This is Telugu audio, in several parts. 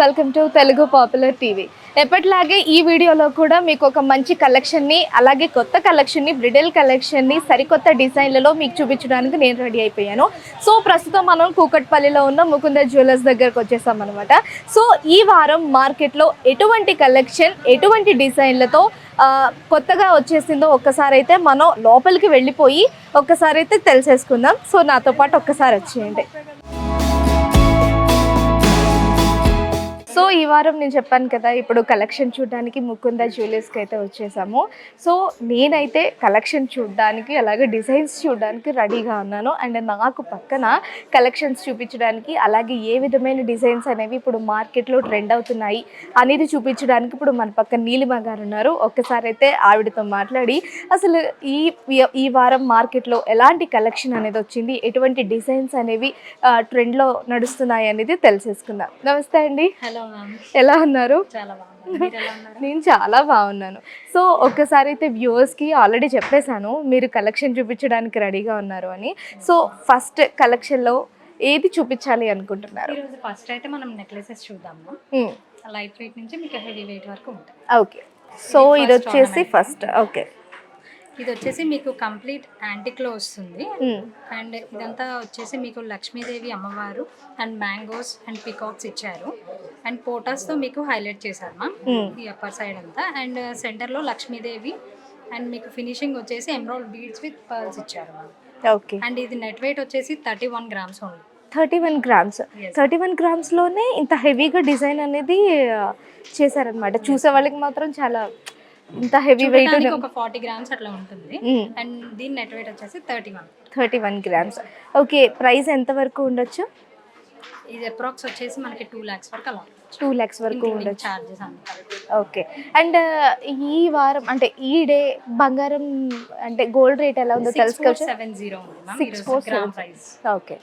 Welcome to Telugu popular TV ఎప్పటిలాగే ఈ వీడియోలో కూడా మీకు ఒక మంచి కలెక్షన్ని అలాగే కొత్త కలెక్షన్ని బ్రిడల్ కలెక్షన్ని సరికొత్త డిజైన్లలో మీకు చూపించడానికి నేను రెడీ అయిపోయాను. సో ప్రస్తుతం మనం కూకట్పల్లిలో ఉన్న ముకుంద జ్యువెలర్స్ దగ్గరకు వచ్చేసాం అనమాట సో ఈ వారం మార్కెట్లో ఎటువంటి కలెక్షన్ ఎటువంటి డిజైన్లతో కొత్తగా వచ్చేసిందో ఒక్కసారి అయితే మనం లోపలికి వెళ్ళిపోయి ఒక్కసారి అయితే తెలిసేసుకుందాం. సో నాతో పాటు ఒక్కసారి వచ్చేయండి. సో ఈ వారం నేను చెప్పాను కదా ఇప్పుడు కలెక్షన్ చూడడానికి ముకుంద జ్యువెలర్స్కి అయితే వచ్చేసాము. సో నేనైతే కలెక్షన్ చూడడానికి అలాగే డిజైన్స్ చూడడానికి రెడీగా ఉన్నాను. అండ్ నాకు పక్కన కలెక్షన్స్ చూపించడానికి అలాగే ఏ విధమైన డిజైన్స్ అనేవి ఇప్పుడు మార్కెట్లో ట్రెండ్ అవుతున్నాయి అనేది చూపించడానికి ఇప్పుడు మన పక్కన నీలిమ గారు ఉన్నారు. ఒక్కసారి అయితే ఆవిడతో మాట్లాడి అసలు ఈ ఈ వారం మార్కెట్లో ఎలాంటి కలెక్షన్ అనేది వచ్చింది? ఎటువంటి డిజైన్స్ అనేవి ట్రెండ్లో నడుస్తున్నాయి అనేది తెలిసేసుకుందాం. నమస్తే అండి. హలో ఎలా ఉన్నారు? నేను చాలా బాగున్నాను. సో ఒక్కసారి అయితే వ్యూవర్స్కి ఆల్రెడీ చెప్పేశాను మీరు కలెక్షన్ చూపించడానికి రెడీగా ఉన్నారు అని. సో ఫస్ట్ కలెక్షన్లో ఏది చూపించాలి అనుకుంటున్నారు? ఫస్ట్ అయితే మనం నెక్లెసెస్ చూద్దాము. లైట్ వెయిట్ నుంచి మీకు హెవీ వెయిట్ వరకు ఉంటాయి. ఓకే. సో ఇది వచ్చేసి. First okay. ఇది వచ్చేసి మీకు కంప్లీట్ యాంటిక్లో వస్తుంది అండ్ ఇదంతా వచ్చేసి మీకు లక్ష్మీదేవి అమ్మవారు అండ్ మ్యాంగోస్ అండ్ పికాక్స్ ఇచ్చారు. అండ్ పోటాస్తో మీకు హైలైట్ చేశారు మ్యామ్ ఈ అప్పర్ సైడ్ అంతా. అండ్ సెంటర్లో లక్ష్మీదేవి అండ్ మీకు ఫినిషింగ్ వచ్చేసి ఎమరాల్డ్ బీడ్స్ విత్ పర్ల్స్ ఇచ్చారు మ్యామ్. ఓకే. అండ్ ఇది నెట్ వెయిట్ వచ్చేసి thirty one grams only. Thirty one grams. Thirty one గ్రామ్స్లోనే ఇంత హెవీగా డిజైన్ అనేది చేశారనమాట చూసే వాళ్ళకి మాత్రం చాలా ఇంత హెవీ వెయిట్ ఒక ఫార్టీ గ్రామ్స్ అట్లా ఉంటుంది. అండ్ దీని నెట్ వెయిట్ వచ్చేసి thirty one thirty one grams okay price ఎంత వరకు ఉండొచ్చు? ఇది అప్రాక్స్ వచ్చేసి మనకి టూ ల్యాక్స్ వరకు అలా టూ ల్యాక్స్ వరకు ఉండొచ్చు. చార్జెస్ ఓకే అండ్ ఈ వారం అంటే ఈ డే బంగారం అంటే గోల్డ్ రేట్ ఎలా ఉందో తెలుసుకోవచ్చు? Seven zero six four gram price okay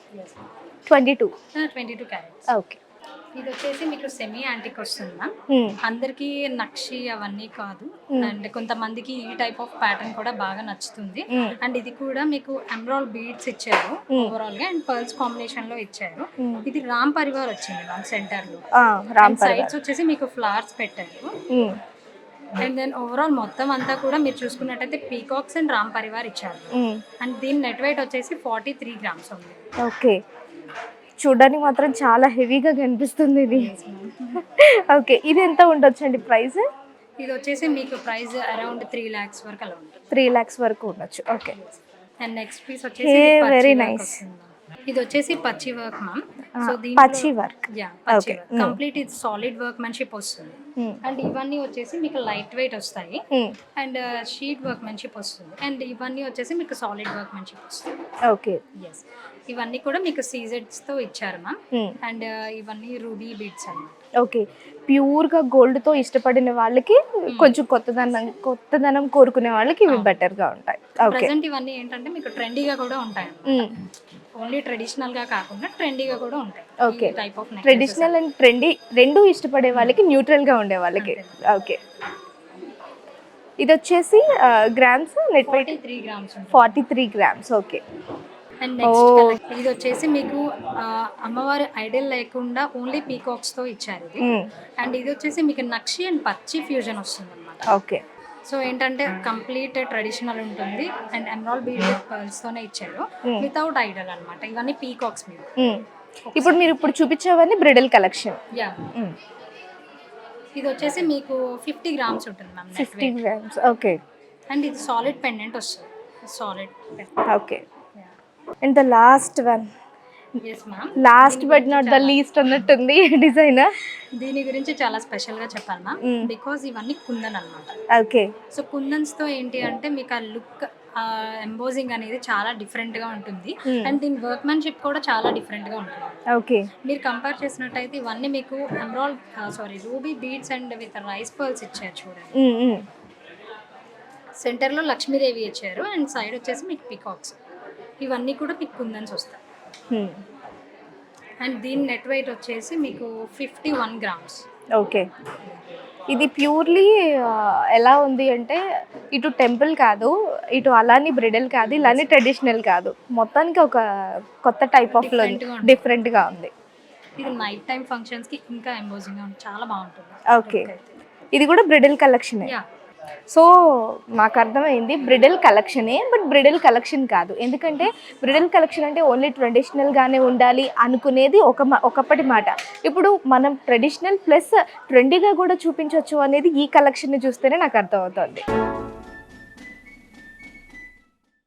twenty two twenty two carats okay ఇది వచ్చేసి మీకు సెమీ యాంటిక్ వస్తుంది మ్యామ్. అందరికి నక్షి అవన్నీ కాదు. అండ్ కొంతమందికి ఈ టైప్ ఆఫ్ ప్యాటర్న్ కూడా బాగా నచ్చుతుంది. అండ్ ఇది కూడా మీకు ఎమరాల్ బీడ్స్ ఇచ్చారు ఓవరాల్గా అండ్ పర్ల్స్ కాంబినేషన్లో ఇచ్చారు. ఇది రామ్ పరివార్ వచ్చింది మ్యామ్ సెంటర్లో. సైడ్స్ వచ్చేసి మీకు ఫ్లవర్స్ పెట్టారు. అండ్ దెన్ ఓవరాల్ మొత్తం అంతా కూడా మీరు చూసుకున్నట్టయితే పీకాక్స్ అండ్ రామ్ పరివార్ ఇచ్చారు. అండ్ దీని నెట్ వెయిట్ వచ్చేసి ఫార్టీ త్రీ గ్రామ్స్ ఉంది ఓకే. చూడడానికి మాత్రం చాలా హెవీగా కనిపిస్తుంది ఇది. ఓకే ఇది ఎంత ఉండొచ్చు అండి ప్రైస్? ఇది వచ్చేసి మీకు ప్రైస్ అరౌండ్ త్రీ ల్యాక్స్ వరకు అలా ఉంటుంది. త్రీ ల్యాక్స్ వరకు ఉండొచ్చు. ఓకే. అండ్ నెక్స్ట్ పీస్ వచ్చేసి. వస్తుంది. ma'am. ఇది వచ్చేసి పచ్చి వర్క్ మ్యామ్ సో పచ్చి వర్క్. యా పచ్చి. వర్క్. కంప్లీట్ ఇది సాలిడ్ వర్క్ మెన్షిప్ వస్తుంది అండ్ ఇవన్నీ వచ్చేసి మీకు లైట్ వెయిట్ వస్తాయి. అండ్ షీట్ వర్క్ మెన్షిప్ వస్తుంది. అండ్ ఇవన్నీ వచ్చేసి మీకు సాలిడ్ వర్క్ మెన్షిప్ వస్తుంది. ఓకే. ఎస్ ఇవన్నీ కూడా మీకు సీజెడ్స్తో ఇచ్చారు మ్యామ్. అండ్ ఇవన్నీ రూబీ బీడ్స్ అన్నమాట. ఓకే. ప్యూర్గా గోల్డ్తో ఇష్టపడిన వాళ్ళకి కొంచెం కొత్తదనం కొత్తదనం కోరుకునే వాళ్ళకి ఇవి బెటర్గా ఉంటాయి. ఓకే ప్రజెంట్ ఇవన్నీ ఏంటంటే మీకు ట్రెండీగా కూడా ఉంటాయి ఓన్లీ ట్రెడిషనల్గా కాకుండా ట్రెండీగా కూడా ఉంటాయి. Okay. Type of traditional and trendy రెండు ఇష్టపడే వాళ్ళకి న్యూట్రల్గా ఉండే వాళ్ళకి. ఓకే ఇది వచ్చేసి grams net forty three grams forty three grams okay and next ఇది వచ్చేసి మీకు అమ్మవారి ఐడల్ లేకుండా ఓన్లీ పీకాక్స్తో ఇచ్చారు ఇది. అండ్ ఇది వచ్చేసి మీకు నక్షి అండ్ పచ్చి ఫ్యూజన్ వస్తుంది అనమాట ఓకే సో ఏంటంటే కంప్లీట్ ట్రెడిషనల్ ఉంటుంది. అండ్ ఎమరాల్ బీడ్ పర్ల్స్ తోనే ఇచ్చారు. వితౌట్ ఐడల్ అన్నమాట. ఇవన్నీ పీకాక్స్ మీద. ఇప్పుడు మీరు ఇప్పుడు చూపించేవన్నీ బ్రిడల్ కలెక్షన్ యా ఇది వచ్చేసి మీకు ఫిఫ్టీ గ్రామ్స్ ఉంటుంది ma'am fifty grams okay and ఇది సాలిడ్ పెండెంట్ వస్తుంది. Solid okay and the last one last but not the least అన్నట్టుంది డిజైన్ దీని గురించి చాలా స్పెషల్గా చెప్పాలి మ్యామ్ బికాజ్ ఇవన్నీ కుందన్ అన్నమాట. ఓకే సో కుందన్స్తో ఏంటి అంటే మీకు ఆ లుక్ ఎంబోజింగ్ అనేది చాలా డిఫరెంట్గా ఉంటుంది. అండ్ దీని వర్క్మెన్షిప్ కూడా చాలా డిఫరెంట్గా ఉంటుంది. ఓకే మీరు కంపేర్ చేసినట్టయితే ఇవన్నీ మీకు emerald sorry ruby beads and with rice pearls ఇచ్చారు చూడండి. సెంటర్లో లక్ష్మీదేవి ఇచ్చారు. అండ్ సైడ్ వచ్చేసి మీకు పికాక్స్ ఇవన్నీ కూడా మీకు కుందన్స్ వస్తాయి అండ్ దీని నెట్ వెయిట్ వచ్చేసి మీకు ఫిఫ్టీ వన్ గ్రామ్స్. ఓకే. ఇది ప్యూర్లీ ఎలా ఉంది అంటే ఇటు టెంపుల్ కాదు ఇటు అలాని బ్రిడల్ కాదు ఇలాని ట్రెడిషనల్ కాదు. మొత్తానికి ఒక కొత్త టైప్ ఆఫ్ Different గా ఉంది. డిఫరెంట్గా ఉంది. ఇది నైట్ టైం ఫంక్షన్స్కి ఇంకా ఎంబోజింగ్ చాలా బాగుంటుంది. ఓకే. ఇది కూడా బ్రిడల్ కలెక్షనే? యా సో మాకు అర్థమైంది బ్రిడల్ కలెక్షనే బట్ బ్రిడల్ కలెక్షన్ కాదు. ఎందుకంటే బ్రిడల్ కలెక్షన్ అంటే ఓన్లీ ట్రెడిషనల్గానే ఉండాలి అనుకునేది ఒక ఒకప్పటి మాట. ఇప్పుడు మనం ట్రెడిషనల్ ప్లస్ ట్రెండీగా కూడా చూపించవచ్చు అనేది ఈ కలెక్షన్ని చూస్తేనే నాకు అర్థమవుతుంది.